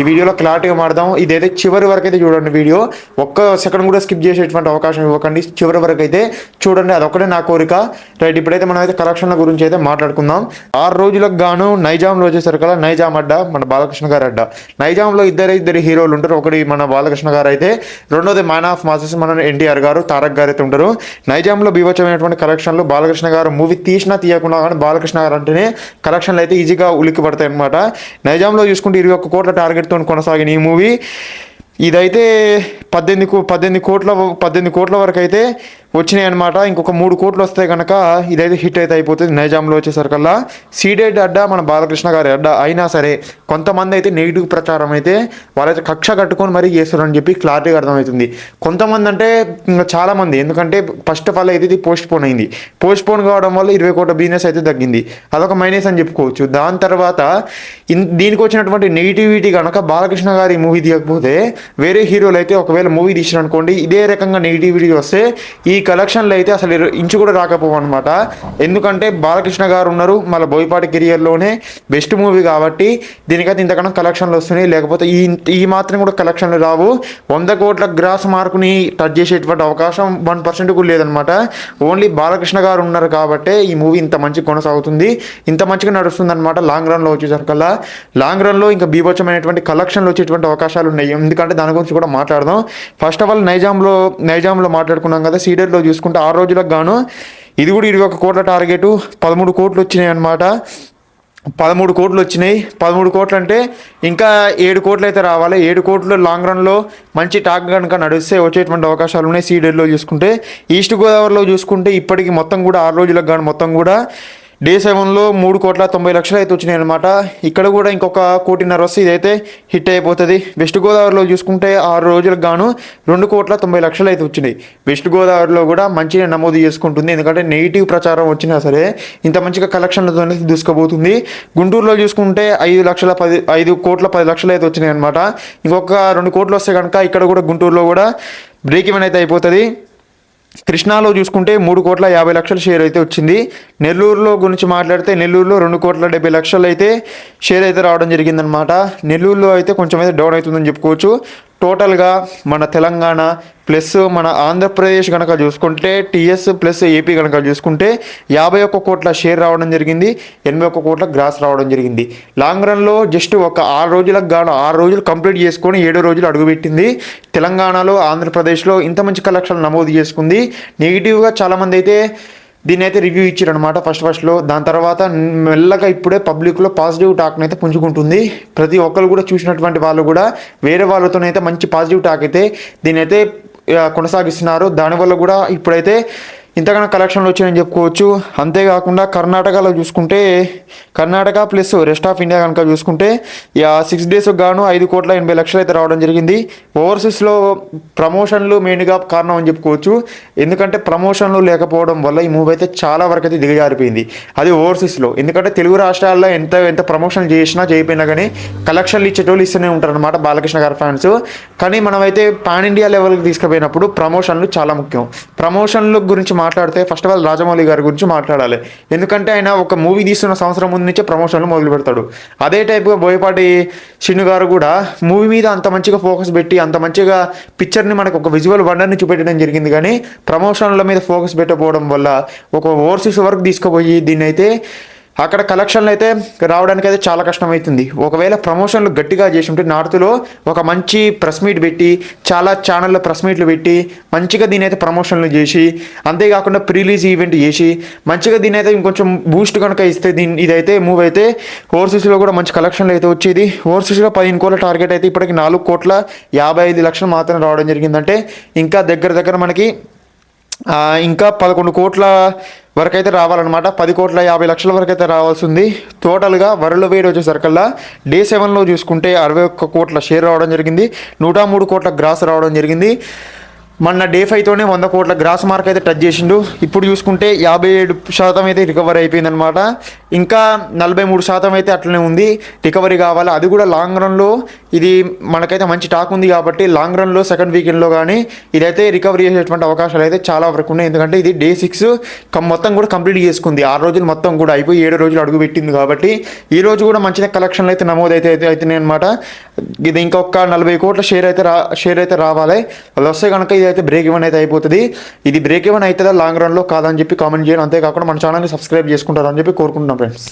ఈ వీడియోలో క్లారిటీగా మాడదాం ఇదైతే చివరి వరకు అయితే చూడండి వీడియో. ఒక్క సెకండ్ కూడా స్కిప్ చేసేటువంటి అవకాశం ఇవ్వకండి. చివరి వరకు అయితే చూడండి అదొకటే నా కోరిక. రైట్ ఇప్పుడైతే మనం అయితే కలెక్షన్ల గురించి అయితే మాట్లాడుకుందాం. ఆరు రోజులకు గాను నైజాంలో వచ్చేసరికి నైజాం అడ్డ మన బాలకృష్ణ గారు అడ్డ. నైజాంలో ఇద్దరు ఇద్దరు హీరోలు ఉంటారు. ఒకటి మన బాలకృష్ణ గారు అయితే రెండోది మ్యాన్ ఆఫ్ మాసెస్ మన ఎన్టీఆర్ గారు తారక్ గారు అయితే ఉంటారు. నైజాంలో బీభత్సమైనటువంటి కలెక్షన్లు బాలకృష్ణ గారు మూవీ తీసినా తీయకుండా కానీ బాలకృష్ణ గారు అంటేనే కలెక్షన్లు అయితే ఈజీగా ఉలిక్కి పడతాయి అనమాట నైజాంలో చూసుకుంటే ఇరవై ఒక్క కోట్ల టార్గెట్ టార్గెట్తో కొనసాగిన ఈ మూవీ. ఇదైతే పద్దెనిమిది కో- పద్దెనిమిది కోట్ల పద్దెనిమిది కోట్ల వరకు అయితే వచ్చినాయి అనమాట ఇంకొక మూడు కోట్లు వస్తే కనుక ఇదైతే హిట్ అయితే అయిపోతుంది నైజాంలో వచ్చేసరికల్లా. సీడెడ్ అడ్డా మన బాలకృష్ణ గారి అడ్డ అయినా సరే కొంతమంది అయితే నెగిటివ్ ప్రచారం అయితే వాళ్ళైతే కక్ష కట్టుకొని మరీ చేస్తారని చెప్పి క్లారిటీగా అర్థమవుతుంది. కొంతమంది అంటే ఇంకా చాలామంది. ఎందుకంటే ఫస్ట్ ఆఫ్ ఆల్ అయితే ఇది పోస్ట్ పోన్ అయింది పోస్ట్ పోన్ కావడం వల్ల ఇరవై కోట్ల బిజినెస్ అయితే తగ్గింది. అదొక మైనస్ అని చెప్పుకోవచ్చు. దాని తర్వాత దీనికి వచ్చినటువంటి నెగిటివిటీ కనుక బాలకృష్ణ గారి మూవీ తీయకపోతే వేరే హీరోలు అయితే ఒకవేళ మూవీ తీసిన అనుకోండి ఇదే రకంగా నెగిటివిటీ వస్తే ఈ కలెక్షన్లు అయితే అసలు ఇంచు కూడా రాకపోవు అనమాట ఎందుకంటే బాలకృష్ణ గారు ఉన్నారు మళ్ళీ బోయపాటి కెరియర్లోనే బెస్ట్ మూవీ కాబట్టి దీనికైతే ఇంతకన్నా కలెక్షన్లు వస్తున్నాయి. లేకపోతే ఈ ఈ మాత్రం కూడా కలెక్షన్లు రావు. వంద కోట్ల గ్రాస్ మార్కుని టచ్ చేసేటువంటి అవకాశం వన్ పర్సెంట్ కూడా లేదనమాట ఓన్లీ బాలకృష్ణ గారు ఉన్నారు కాబట్టి ఈ మూవీ ఇంత మంచి కొనసాగుతుంది. ఇంత మంచిగా నడుస్తుంది అనమాట లాంగ్ రన్లో వచ్చేసరికల్లా. లాంగ్ రన్లో ఇంకా బీభత్సమైనటువంటి కలెక్షన్లు వచ్చేటువంటి అవకాశాలు ఉన్నాయి. ఎందుకంటే దాని గురించి కూడా మాట్లాడదాం. ఫస్ట్ ఆఫ్ ఆల్ నైజాంలో నైజాంలో మాట్లాడుకున్నాం కదా సీడర్ సీడెడ్లో చూసుకుంటే ఆరు రోజులకు గాను ఇది కూడా ఇరవై ఒక కోట్ల టార్గెట్ పదమూడు కోట్లు వచ్చినాయి అనమాట పదమూడు కోట్లు వచ్చినాయి. పదమూడు కోట్లు అంటే ఇంకా ఏడు కోట్లు అయితే రావాలి. ఏడు కోట్లు లాంగ్ రన్లో మంచి టాక్ కనుక నడిస్తే వచ్చేటువంటి అవకాశాలు ఉన్నాయి. సీడెడ్లో చూసుకుంటే ఈస్ట్ గోదావరిలో చూసుకుంటే ఇప్పటికి మొత్తం కూడా ఆరు రోజులకు కానీ మొత్తం కూడా డే సెవెన్లో మూడు కోట్ల తొంభై లక్షలు అయితే వచ్చినాయి అనమాట ఇక్కడ కూడా ఇంకొక కోటిన్నర వస్తే ఇదైతే హిట్ అయిపోతుంది. వెస్ట్ గోదావరిలో చూసుకుంటే ఆరు రోజులకు గాను రెండు కోట్ల తొంభై లక్షలు అయితే వచ్చినాయి. వెస్ట్ గోదావరిలో కూడా మంచిగా నమోదు చేసుకుంటుంది. ఎందుకంటే నెగిటివ్ ప్రచారం వచ్చినా సరే ఇంత మంచిగా కలెక్షన్లతో దూసుకోబోతుంది గుంటూరులో చూసుకుంటే ఐదు లక్షల పది ఐదు కోట్ల పది లక్షలు అయితే వచ్చినాయి అనమాట ఇంకొక రెండు కోట్లు వస్తే కనుక ఇక్కడ కూడా గుంటూరులో కూడా బ్రేక్ ఈవెన్ అయితే అయిపోతుంది. కృష్ణాలో చూసుకుంటే మూడు కోట్ల యాభై లక్షల షేర్ అయితే వచ్చింది. నెల్లూరులో గురించి మాట్లాడితే నెల్లూరులో రెండు కోట్ల డెబ్బై లక్షలు అయితే షేర్ అయితే రావడం జరిగిందనమాట నెల్లూరులో అయితే కొంచెం అయితే డౌన్ అవుతుందని చెప్పుకోవచ్చు. టోటల్గా మన తెలంగాణ ప్లస్ మన ఆంధ్రప్రదేశ్ కనుక చూసుకుంటే టీఎస్ ప్లస్ ఏపీ కనుక చూసుకుంటే యాభై ఒక్క కోట్ల షేర్ రావడం జరిగింది ఎనభై ఒక్క కోట్ల గ్రాస్ రావడం జరిగింది. లాంగ్ రన్లో జస్ట్ ఒక ఆరు రోజులకు గాను ఆరు రోజులు కంప్లీట్ చేసుకొని ఏడో రోజులు అడుగుపెట్టింది తెలంగాణలో ఆంధ్రప్రదేశ్లో ఇంత మంచి కలెక్షన్ నమోదు చేసుకుంది. నెగిటివ్గా చాలామంది అయితే దీన్ని అయితే రివ్యూ ఇచ్చారు అనమాట ఫస్ట్ ఫస్ట్లో దాని తర్వాత మెల్లగా ఇప్పుడే పబ్లిక్లో పాజిటివ్ టాక్ని అయితే పుంజుకుంటుంది. ప్రతి ఒక్కరు కూడా చూసినటువంటి వాళ్ళు కూడా వేరే వాళ్ళతోనైతే మంచి పాజిటివ్ టాక్ అయితే దీని అయితే కొనసాగిస్తున్నారు. దానివల్ల కూడా ఇప్పుడైతే ఇంతకన్నా కలెక్షన్లు వచ్చాయని చెప్పుకోవచ్చు. అంతేకాకుండా కర్ణాటకలో చూసుకుంటే Karnataka plus rest of India కనుక చూసుకుంటే సిక్స్ డేస్ గాను ఐదు కోట్ల ఎనభై లక్షలు అయితే రావడం జరిగింది. ఓవర్సీస్లో ప్రమోషన్లు మెయిన్గా కారణం అని చెప్పుకోవచ్చు. ఎందుకంటే ప్రమోషన్లు లేకపోవడం వల్ల ఈ మూవీ అయితే చాలా వరకు అయితే దిగజారిపోయింది. అది ఓవర్సీస్లో ఎందుకంటే తెలుగు రాష్ట్రాల్లో ఎంత ఎంత ప్రమోషన్ చేసినా చేయకపోయినా కానీ కలెక్షన్లు ఇచ్చేటోళ్ళు ఇస్తూనే ఉంటారు అనమాట బాలకృష్ణ గారి ఫ్యాన్స్ కానీ మనమైతే పాన్ ఇండియా లెవెల్కి తీసుకుపోయినప్పుడు ప్రమోషన్లు చాలా ముఖ్యం. ప్రమోషన్ల గురించి మాట్లాడితే ఫస్ట్ ఆఫ్ ఆల్ రాజమౌళి గారి గురించి మాట్లాడాలి. ఎందుకంటే ఆయన ఒక మూవీ తీస్తున్న సంవత్సరం ముందు నుంచే ప్రమోషన్లు మొదలు పెడతాడు. అదే టైప్గా బోయపాటి శ్రీను గారు కూడా మూవీ మీద అంత మంచిగా ఫోకస్ పెట్టి అంత మంచిగా పిక్చర్ని మనకు ఒక విజువల్ వండర్ని చూపెట్టడం జరిగింది. కానీ ప్రమోషన్ల మీద ఫోకస్ పెట్టకపోవడం వల్ల ఒక ఓవర్సీస్ వరకు తీసుకుపోయి దీన్ని అయితే అక్కడ కలెక్షన్లు అయితే రావడానికి అయితే చాలా కష్టమవుతుంది ఒకవేళ ప్రమోషన్లు గట్టిగా చేసి ఉంటే నార్త్లో ఒక మంచి ప్రెస్ మీట్ పెట్టి చాలా ఛానల్లో ప్రెస్ మీట్లు పెట్టి మంచిగా దీని అయితే ప్రమోషన్లు చేసి అంతేకాకుండా ప్రీలీజ్ ఈవెంట్ చేసి మంచిగా దీని అయితే ఇంకొంచెం బూస్ట్ కనుక ఇస్తే దీని ఇదైతే మూవ్ అయితే ఓవర్సీస్లో కూడా మంచి కలెక్షన్లు అయితే వచ్చేది. ఓవర్సీస్లో పదిహేను కోట్ల టార్గెట్ అయితే ఇప్పటికి నాలుగు కోట్ల యాభై ఐదు లక్షలు మాత్రమే రావడం జరిగిందంటే ఇంకా దగ్గర దగ్గర మనకి ఇంకా పదకొండు కోట్ల వరకు అయితే రావాలన్నమాట. పది కోట్ల యాభై లక్షల వరకు అయితే రావాల్సి ఉంది టోటల్గా వరల్డ్ వైడ్ వచ్చేసరికల్లా డే సెవెన్లో చూసుకుంటే అరవై ఒక్క కోట్ల షేర్ రావడం జరిగింది. నూట మూడు కోట్ల గ్రాస్ రావడం జరిగింది. మొన్న డే ఫైవ్తోనే వంద కోట్ల గ్రాస్ మార్క్ అయితే టచ్ చేసిండు. ఇప్పుడు చూసుకుంటే యాభై ఏడు శాతం అయితే రికవర్ అయిపోయిందనమాట ఇంకా నలభై మూడు శాతం అయితే అట్లనే ఉంది. రికవరీ కావాలి? అది కూడా లాంగ్ రన్లో ఇది మనకైతే మంచి టాక్ ఉంది కాబట్టి లాంగ్ రన్లో సెకండ్ వీకెండ్లో కానీ ఇదైతే రికవరీ చేసేటువంటి అవకాశాలు అయితే చాలా వరకు ఉన్నాయి. ఎందుకంటే ఇది డే సిక్స్ మొత్తం కూడా కంప్లీట్ చేసుకుంది. ఆరు రోజులు మొత్తం కూడా అయిపోయి ఏడు రోజులు అడుగు పెట్టింది కాబట్టి ఈ రోజు కూడా మంచిగా కలెక్షన్లు అయితే నమోదైతే అయితే అవుతున్నాయి అనమాట ఇది ఇంకొక నలభై కోట్ల షేర్ అయితే రా షేర్ అయితే రావాలి. అది వస్తే కనుక ఇది అయితే బ్రేక్ ఇవన్ అయితే అయిపోతుంది. ఇది బ్రేక్ ఇవన్ అవుతుందా లాంగ్ రన్లో కాదని చెప్పి కామెంట్ చేయండి. అంతేకాకుండా మన ఛానల్ని సబ్స్క్రైబ్ చేసుకుంటారని చెప్పి కోరుకుంటున్నాం ఫ్రెండ్స్